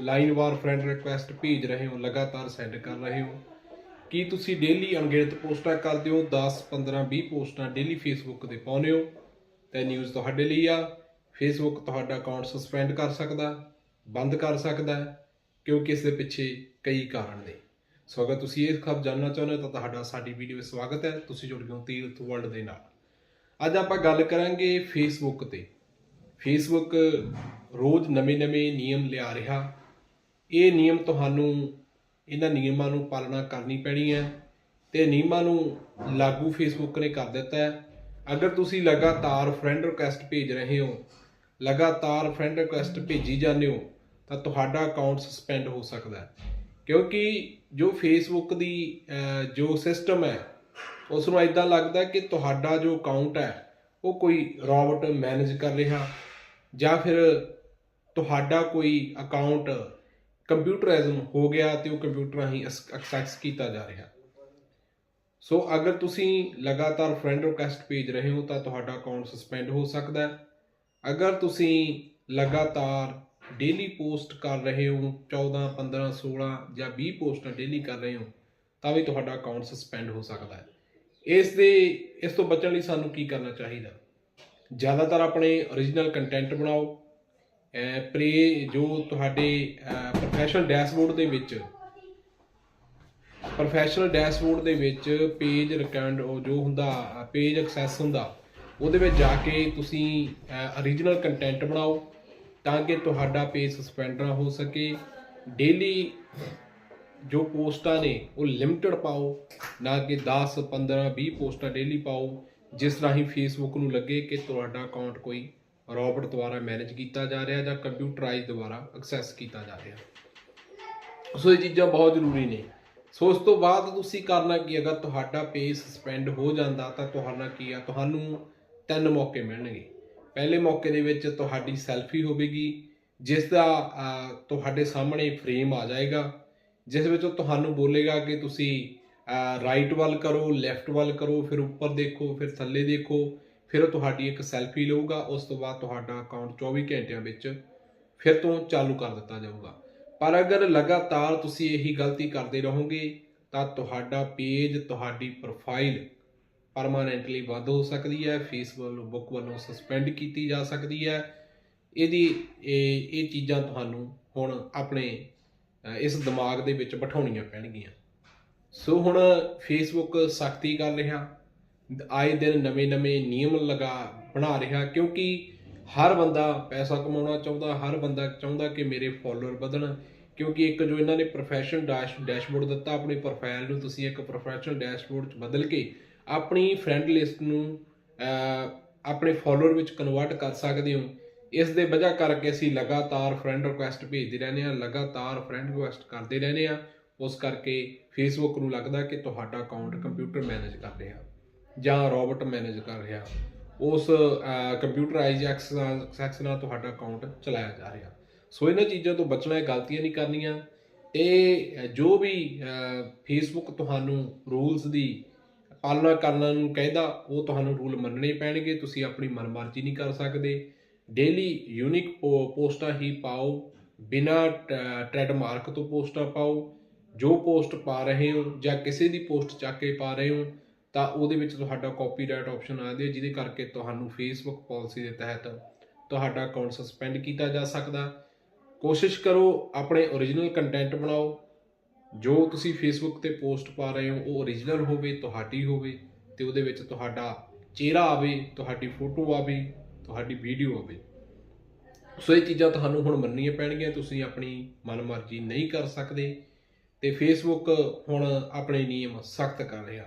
Line ਵਾਰ friend request ਭੇਜ ਰਹੇ ਹੋ, ਲਗਾਤਾਰ ਸੈਂਡ ਕਰ ਰਹੇ ਹੋ। ਕੀ ਤੁਸੀਂ ਡੇਲੀ ਅਣਗਿਣਤ ਪੋਸਟਾਂ ਕਰਦੇ ਹੋ? 10 15 20 ਪੋਸਟਾਂ ਡੇਲੀ ਫੇਸਬੁੱਕ ਤੇ ਪਾਉਂਦੇ ਹੋ। ਤੇ ਨਿਊਜ਼ ਤੁਹਾਡੇ ਲਈ ਆ। ਫੇਸਬੁੱਕ ਤੁਹਾਡਾ ਅਕਾਊਂਟ ਸਸਪੈਂਡ ਕਰ ਸਕਦਾ, ਬੰਦ ਕਰ ਸਕਦਾ, ਕਿਉਂਕਿ ਇਸ ਦੇ ਪਿੱਛੇ ਕਈ ਕਾਰਨ ਨੇ। ਸੋ ਅਗਰ ਤੁਸੀਂ ਇਹ ਖਬਰ ਜਾਣਨਾ ਚਾਹੁੰਦੇ ਹੋ ਤਾਂ ਤੁਹਾਡਾ ਸਾਡੀ ਵੀਡੀਓ ਵਿੱਚ ਸਵਾਗਤ ਹੈ। ਤੁਸੀਂ ਜੁੜ ਗਏ ਹੋ ਤੀਰਥ ਵਰਲਡ ਦੇ ਨਾਲ। ਅੱਜ ਆਪਾਂ ਗੱਲ ਕਰਾਂਗੇ ਫੇਸਬੁੱਕ ਤੇ। ਫੇਸਬੁੱਕ ਰੋਜ਼ ਨਵੇਂ-ਨਵੇਂ ਨਿਯਮ ਲਿਆ ਰਿਹਾ। ਇਹ ਨਿਯਮ ਤੁਹਾਨੂੰ ਇਹਨਾਂ ਨਿਯਮਾਂ ਨੂੰ ਪਾਲਣਾ ਕਰਨੀ ਪੈਣੀ ਹੈ ਤੇ ਨਿਯਮਾਂ ਨੂੰ ਲਾਗੂ ਫੇਸਬੁੱਕ ਨੇ ਕਰ ਦਿੱਤਾ ਹੈ। ਅਗਰ ਤੁਸੀਂ ਲਗਾਤਾਰ ਫਰੈਂਡ ਰਿਕੁਐਸਟ ਭੇਜ ਰਹੇ ਹੋ, ਲਗਾਤਾਰ ਫਰੈਂਡ ਰਿਕੁਐਸਟ ਭੇਜੀ ਜਾਂਦੇ ਹੋ, ਤਾਂ ਤੁਹਾਡਾ ਅਕਾਊਂਟ ਸਸਪੈਂਡ ਹੋ ਸਕਦਾ ਹੈ। ਕਿਉਂਕਿ ਜੋ ਫੇਸਬੁੱਕ ਦੀ ਜੋ ਸਿਸਟਮ ਹੈ ਉਸ ਨੂੰ ਇਦਾਂ ਲੱਗਦਾ ਕਿ ਤੁਹਾਡਾ ਜੋ ਅਕਾਊਂਟ ਹੈ, ਉਹ ਕੋਈ ਰੋਬਟ ਮੈਨੇਜ ਕਰ ਰਿਹਾ ਜਾਂ ਫਿਰ ਤੁਹਾਡਾ ਕੋਈ ਅਕਾਊਂਟ ਕੰਪਿਊਟਰਾਈਜ਼ਮ ਹੋ ਗਿਆ ਤੇ ਉਹ ਕੰਪਿਊਟਰ ਰਾਹੀਂ ਐਕਸੈਸ ਕੀਤਾ ਜਾ ਰਿਹਾ। ਸੋ ਅਗਰ ਤੁਸੀਂ ਲਗਾਤਾਰ ਫਰੈਂਡ ਰਿਕੁਐਸਟ ਭੇਜ ਰਹੇ ਹੋ ਤਾਂ ਤੁਹਾਡਾ ਅਕਾਊਂਟ ਸਸਪੈਂਡ ਹੋ ਸਕਦਾ ਹੈ। ਅਗਰ ਤੁਸੀਂ ਲਗਾਤਾਰ ਡੇਲੀ ਪੋਸਟ ਕਰ ਰਹੇ ਹੋ 14 15 16 ਜਾਂ 20 ਪੋਸਟਾਂ ਡੇਲੀ ਕਰ ਰਹੇ ਹੋ, ਤਾਂ ਵੀ ਤੁਹਾਡਾ ਅਕਾਊਂਟ ਸਸਪੈਂਡ ਹੋ ਸਕਦਾ ਹੈ। ਇਸ ਦੇ, ਇਸ ਤੋਂ ਬਚਣ ਲਈ ਸਾਨੂੰ ਕੀ ਕਰਨਾ ਚਾਹੀਦਾ? ਜ਼ਿਆਦਾਤਰ ਆਪਣੇ origignal ਕੰਟੈਂਟ ਬਣਾਓ। ਪ੍ਰੇ ਜੋ ਤੁਹਾਡੇ ਪ੍ਰੋਫੈਸ਼ਨਲ ਡੈਸ਼ਬੋਰਡ ਦੇ ਵਿੱਚ ਪ੍ਰੋਫੈਸ਼ਨਲ ਡੈਸ਼ਬੋਰਡ ਦੇ ਵਿੱਚ ਪੇਜ ਰਿਕਮੈਂਡ ਜੋ ਹੁੰਦਾ ਪੇਜ ਐਕਸੈਸ ਹੁੰਦਾ, ਉਹਦੇ ਵਿੱਚ ਜਾ ਕੇ ਤੁਸੀਂ origignal ਕੰਟੈਂਟ ਬਣਾਓ, ਤਾਂ ਕਿ ਤੁਹਾਡਾ ਪੇਜ ਸਸਪੈਂਡ ਨਾ ਹੋ ਸਕੇ। ਡੇਲੀ ਜੋ ਪੋਸਟਾਂ ਨੇ, ਉਹ ਲਿਮਟਿਡ ਪਾਓ, ਨਾ ਕਿ 10 15 20 ਪੋਸਟਾਂ ਡੇਲੀ ਪਾਓ, ਜਿਸ ਰਾਹੀਂ ਫੇਸਬੁੱਕ ਨੂੰ ਲੱਗੇ ਕਿ ਤੁਹਾਡਾ ਅਕਾਊਂਟ ਕੋਈ ਰੋਬੋਟ ਦੁਆਰਾ ਮੈਨੇਜ ਕੀਤਾ ਜਾ ਰਿਹਾ ਜਾਂ ਕੰਪਿਊਟਰਾਈਜ਼ ਦੁਆਰਾ ਐਕਸੈਸ ਕੀਤਾ ਜਾ ਰਿਹਾ। ਸੋ ਇਹ ਚੀਜ਼ਾਂ ਬਹੁਤ ਜ਼ਰੂਰੀ ਨੇ। ਸੋ ਉਸ ਤੋਂ ਬਾਅਦ ਤੁਸੀਂ ਕਰਨਾ ਕੀ ਅਗਰ ਤੁਹਾਡਾ ਪੇ ਸਸਪੈਂਡ ਹੋ ਜਾਂਦਾ ਤਾਂ ਤੁਹਾਡਾ ਕੀ ਆ, ਤੁਹਾਨੂੰ ਤਿੰਨ ਮੌਕੇ ਮਿਲਣਗੇ। ਪਹਿਲੇ ਮੌਕੇ ਦੇ ਵਿੱਚ ਤੁਹਾਡੀ ਸੈਲਫੀ ਹੋਵੇਗੀ, ਜਿਸ ਦਾ ਤੁਹਾਡੇ ਸਾਹਮਣੇ ਫਰੇਮ ਆ ਜਾਏਗਾ, ਜਿਸ ਵਿੱਚ ਉਹ ਤੁਹਾਨੂੰ ਬੋਲੇਗਾ ਕਿ ਤੁਸੀਂ ਰਾਈਟ ਵੱਲ ਕਰੋ ਲੈਫਟ ਵੱਲ ਕਰੋ, ਫਿਰ ਉੱਪਰ ਦੇਖੋ, ਫਿਰ ਥੱਲੇ ਦੇਖੋ ਫਿਰ ਉਹ ਤੁਹਾਡੀ ਇੱਕ ਸੈਲਫੀ ਲਊਗਾ, ਉਸ ਤੋਂ ਬਾਅਦ ਤੁਹਾਡਾ ਅਕਾਊਂਟ 24 ਘੰਟਿਆਂ ਵਿੱਚ ਫਿਰ ਤੋਂ ਚਾਲੂ ਕਰ ਦਿੱਤਾ ਜਾਊਗਾ। ਪਰ ਅਗਰ ਲਗਾਤਾਰ ਤੁਸੀਂ ਇਹੀ ਗਲਤੀ ਕਰਦੇ ਰਹੋਗੇ, ਤਾਂ ਤੁਹਾਡਾ ਪੇਜ ਤੁਹਾਡੀ ਪ੍ਰੋਫਾਈਲ ਪਰਮਾਨੈਂਟਲੀ ਬੰਦ ਹੋ ਸਕਦੀ ਹੈ ਫੇਸਬੁੱਕ ਵੱਲੋਂ ਸਸਪੈਂਡ ਕੀਤੀ ਜਾ ਸਕਦੀ ਹੈ। ਇਹਦੀ, ਇਹ ਇਹ ਚੀਜ਼ਾਂ ਤੁਹਾਨੂੰ ਹੁਣ ਆਪਣੇ ਇਸ ਦਿਮਾਗ ਦੇ ਵਿੱਚ ਬਿਠਾਉਣੀਆਂ ਪੈਣਗੀਆਂ। ਸੋ ਹੁਣ ਫੇਸਬੁੱਕ ਸਖਤੀ ਕਰ ਰਿਹਾ। ਆਏ ਦਿਨ ਨਵੇਂ-ਨਵੇਂ ਨਿਯਮ ਲਗਾ ਬਣਾ ਰਿਹਾ, ਕਿਉਂਕਿ ਹਰ ਬੰਦਾ ਪੈਸਾ ਕਮਾਉਣਾ ਚਾਹੁੰਦਾ, ਹਰ ਬੰਦਾ ਚਾਹੁੰਦਾ ਕਿ ਮੇਰੇ ਫਾਲੋਅਰ ਵਧਣ, ਕਿਉਂਕਿ ਇੱਕ ਜੋ ਇਹਨਾਂ ਨੇ ਪ੍ਰੋਫੈਸ਼ਨਲ ਡੈਸ਼ ਡੈਸ਼ਬੋਰਡ ਦਿੱਤਾ ਆਪਣੀ ਪ੍ਰੋਫਾਈਲ ਨੂੰ, ਤੁਸੀਂ ਇੱਕ ਪ੍ਰੋਫੈਸ਼ਨਲ ਡੈਸ਼ਬੋਰਡ 'ਚ ਬਦਲ ਕੇ ਆਪਣੀ ਫਰੈਂਡ ਲਿਸਟ ਨੂੰ ਆਪਣੇ ਫਾਲੋਅਰ ਵਿੱਚ ਕਨਵਰਟ ਕਰ ਸਕਦੇ ਹੋ। ਇਸ ਦੇ ਵਜ੍ਹਾ ਕਰਕੇ ਅਸੀਂ ਲਗਾਤਾਰ ਫਰੈਂਡ ਰਿਕੁਐਸਟ ਭੇਜਦੇ ਰਹਿੰਦੇ ਹਾਂ, ਲਗਾਤਾਰ ਫਰੈਂਡ ਰਿਕੁਐਸਟ ਕਰਦੇ ਰਹਿੰਦੇ ਹਾਂ। ਉਸ ਕਰਕੇ ਫੇਸਬੁੱਕ ਨੂੰ ਲੱਗਦਾ ਕਿ ਤੁਹਾਡਾ ਅਕਾਊਂਟ ਕੰਪਿਊਟਰ ਮੈਨੇਜ ਕਰ ਰਿਹਾ। ਜਾਂ ਰੋਬਟ ਮੈਨੇਜ ਕਰ ਰਿਹਾ, ਉਸ ਕੰਪਿਊਟਰਾਈਜ਼ ਐਕਸੈਸ ਨਾਲ ਤੁਹਾਡਾ ਅਕਾਊਂਟ ਚਲਾਇਆ ਜਾ ਰਿਹਾ। ਸੋ ਇਹਨਾਂ ਚੀਜ਼ਾਂ ਤੋਂ ਬਚਣਾ ਹੈ ਗਲਤੀਆਂ ਨਹੀਂ ਕਰਨੀਆਂ। ਇਹ ਜੋ ਵੀ ਫੇਸਬੁੱਕ ਤੁਹਾਨੂੰ ਰੂਲਸ ਦੀ ਪਾਲਣਾ ਕਰਨ ਨੂੰ ਕਹਿੰਦਾ, ਉਹ ਤੁਹਾਨੂੰ ਰੂਲ ਮੰਨਣੇ ਪੈਣਗੇ। ਤੁਸੀਂ ਆਪਣੀ ਮਨਮਰਜ਼ੀ ਨਹੀਂ ਕਰ ਸਕਦੇ। ਡੇਲੀ ਯੂਨਿਕ ਪੋਸਟਾਂ ਹੀ ਪਾਓ। ਬਿਨਾ ਟ੍ਰੈਡਮਾਰਕ ਤੋਂ ਪੋਸਟਾਂ ਪਾਓ। ਜੋ ਪੋਸਟ ਪਾ ਰਹੇ ਹੋ ਜਾਂ ਕਿਸੇ ਦੀ ਪੋਸਟ ਚੱਕ ਕੇ ਪਾ ਰਹੇ ਹੋ ਤਾਂ ਉਹਦੇ ਵਿੱਚ ਤੁਹਾਡਾ ਕਾਪੀਰਾਈਟ ਆਪਸ਼ਨ ਆਉਂਦੇ ਜਿਹਦੇ ਕਰਕੇ ਤੁਹਾਨੂੰ ਫੇਸਬੁੱਕ ਪਾਲਿਸੀ ਦੇ ਤਹਿਤ ਤੁਹਾਡਾ ਅਕਾਊਂਟ ਸਸਪੈਂਡ ਕੀਤਾ ਜਾ ਸਕਦਾ। ਕੋਸ਼ਿਸ਼ ਕਰੋ ਆਪਣੇ origignal ਕੰਟੈਂਟ ਬਣਾਓ। ਜੋ ਤੁਸੀਂ ਫੇਸਬੁੱਕ ਤੇ ਪੋਸਟ ਪਾ ਰਹੇ ਹੋ, ਉਹ origignal ਹੋਵੇ, ਤੁਹਾਡੀ ਹੋਵੇ ਤੇ ਉਹਦੇ ਵਿੱਚ ਤੁਹਾਡਾ ਚਿਹਰਾ ਆਵੇ, ਤੁਹਾਡੀ ਫੋਟੋ ਆਵੇ, ਤੁਹਾਡੀ ਵੀਡੀਓ ਆਵੇ। ਸੋ ਇਹ ਚੀਜ਼ਾਂ ਤੁਹਾਨੂੰ ਹੁਣ ਮੰਨਣੀਆਂ ਪੈਣਗੀਆਂ, ਤੁਸੀਂ ਆਪਣੀ ਮਨਮਰਜ਼ੀ ਨਹੀਂ ਕਰ ਸਕਦੇ ਤੇ ਫੇਸਬੁੱਕ ਹੁਣ ਆਪਣੇ ਨਿਯਮ ਸਖਤ ਕਰ ਰਿਹਾ।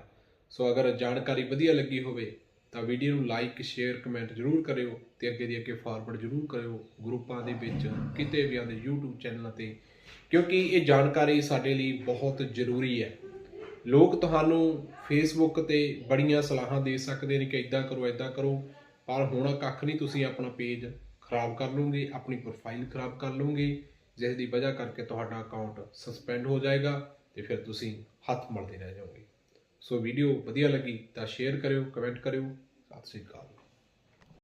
ਸੋ ਅਗਰ ਜਾਣਕਾਰੀ ਵਧੀਆ ਲੱਗੀ ਹੋਵੇ ਤਾਂ ਵੀਡੀਓ ਨੂੰ ਲਾਈਕ ਸ਼ੇਅਰ ਕਮੈਂਟ ਜ਼ਰੂਰ ਕਰਿਓ ਤੇ ਅੱਗੇ ਦੀ ਅੱਗੇ ਫਾਰਵਰਡ ਜ਼ਰੂਰ ਕਰਿਓ ਗਰੁੱਪਾਂ ਦੇ ਵਿੱਚ, ਕਿਤੇ ਵੀ ਆਦੇ YouTube ਚੈਨਲਾਂ ਤੇ। ਕਿਉਂਕਿ ਇਹ ਜਾਣਕਾਰੀ ਸਾਡੇ ਲਈ ਬਹੁਤ ਜ਼ਰੂਰੀ ਹੈ। ਲੋਕ ਤੁਹਾਨੂੰ ਫੇਸਬੁੱਕ ਤੇ ਬੜੀਆਂ ਸਲਾਹਾਂ ਦੇ ਸਕਦੇ ਨੇ ਕਿ ਇਦਾਂ ਕਰੋ ਇਦਾਂ ਕਰੋ, ਪਰ ਹੋਣਾ ਕੱਖ ਨਹੀਂ, ਤੁਸੀਂ ਆਪਣਾ ਪੇਜ ਖਰਾਬ ਕਰ ਲਓਗੇ, ਆਪਣੀ ਪ੍ਰੋਫਾਈਲ ਖਰਾਬ ਕਰ ਲਓਗੇ ਜਿਸ ਦੀ ਵਜ੍ਹਾ ਕਰਕੇ ਤੁਹਾਡਾ ਅਕਾਊਂਟ ਸਸਪੈਂਡ ਹੋ ਜਾਏਗਾ ਤੇ ਫਿਰ ਤੁਸੀਂ ਹੱਥ ਮਲਦੇ ਰਹਿ ਜਾਓਗੇ। ਸੋ ਵੀਡੀਓ ਵਧੀਆ ਲੱਗੀ ਤਾਂ ਸ਼ੇਅਰ ਕਰਿਓ ਕਮੈਂਟ ਕਰਿਓ। ਸਤਿ ਸ੍ਰੀ ਅਕਾਲ।